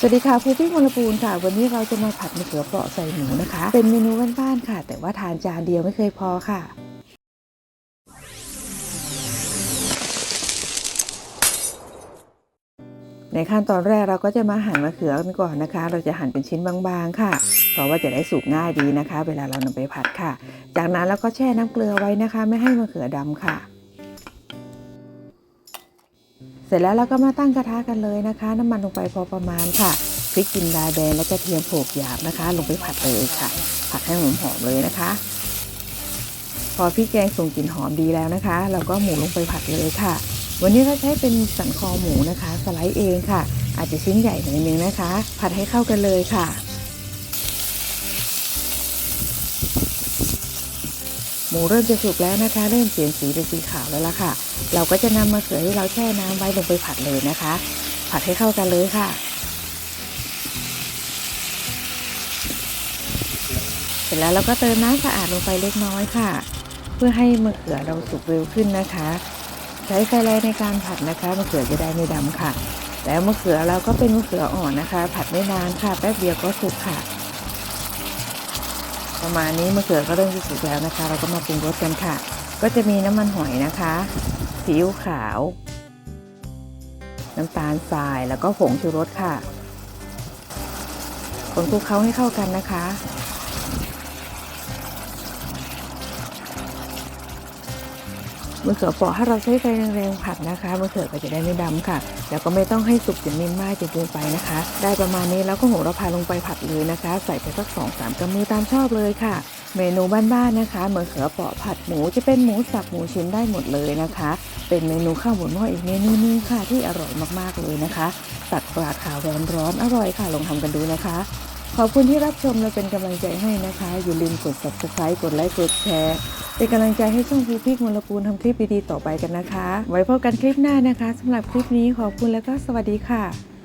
สวัสดีค่ะภูพี่มลปูนค่ะ วันนี้เราจะมาผัดมะเขือเปราะใส่หมูนะคะ เป็นเมนูบ้านๆค่ะ แต่ว่าทานจานเดียวไม่เคยพอค่ะ ในขั้นตอนแรกเราก็จะมาหั่นมะเขือกันก่อนนะคะ เราจะหั่นเป็นชิ้นบางๆค่ะ เพราะว่าจะได้สุกง่ายดีนะคะ เวลาเรานำไปผัดค่ะ จากนั้นเราก็แช่น้ำเกลือไว้นะคะ ไม่ให้มะเขือดำค่ะ เสร็จแล้วเราก็มาตั้งกระทะกันเลยนะคะ น้ำมันลงไปพอประมาณค่ะพริกจินดาแดงและกระเทียมโขลกหยาบนะคะ ลงไปผัดเลยค่ะ ผัดให้หอมหอมๆเลยนะคะ พอพริกแกงส่งกลิ่นหอมดีแล้วนะคะ เราก็หมูลงไปผัดเลยค่ะ วันนี้เราใช้เป็นสันคอหมูนะคะ สไลด์เองค่ะ อาจจะชิ้นใหญ่หน่อยนึงนะคะ ผัดให้เข้ากันเลยค่ะ หมูเริ่มจะสุกแล้วนะคะ เริ่มเปลี่ยนสีเป็นสีขาวแล้วล่ะค่ะ เราก็จะนำมะเขือที่เราแช่น้ำไว้ลงไปผัดเลยนะคะ ผัดให้เข้ากันเลยค่ะ เสร็จแล้วเราก็เติมน้ำสะอาดลงไปเล็กน้อยค่ะ เพื่อให้มะเขือเราสุกเร็วขึ้นนะคะ ใช้ไฟแรงในการผัดนะคะมะเขือจะได้ไม่ดำค่ะ แล้วมะเขือเราก็เป็นมะเขืออ่อนนะคะ ผัดไม่นานค่ะแป๊บเดียวก็สุกค่ะ ประมาณนี้มะเขือก็เริ่มจะสุกแล้วนะคะ เราก็มาปรุงรสกันค่ะ ก็จะมีน้ำมันหอยนะคะซีอิ๊วขาว น้ำตาลทรายแล้วก็ผงชูรสค่ะ คนคลุกเคล้าให้เข้ากันนะคะ มะเขือเปราะถ้าเราใช้ไฟแรงๆผัดนะคะมะเขือก็จะได้ไม่ดำค่ะ แล้วก็ไม่ต้องให้สุกจนนิ่มมากจนเกินไปนะคะ ได้ประมาณนี้แล้วก็โหระพาลงไปผัดเลยนะคะ ใส่ไปสักสองสามกำมือตามชอบเลยค่ะ เมนูบ้านๆนะคะมะเขือเปราะผัดหมูจะเป็นหมูสับหมูชิ้นได้หมดเลยนะคะ เป็นเมนูข้าวหมูหม้ออีกเมนูนึงค่ะที่อร่อยมากๆเลยนะคะ ตักปลาขาวร้อนๆอร่อยค่ะลองทำกันดูนะคะ ขอบคุณที่รับชมและเป็นกำลังใจให้นะคะ อย่าลืมกด subscribe กดไลค์กดแชร์เป็นกำลังใจให้ช่องภูพิกมลกูลทำคลิปดีๆต่อไปกันนะคะ ไว้พบกันคลิปหน้านะคะสำหรับคลิปนี้ขอบคุณแล้วก็สวัสดีค่ะ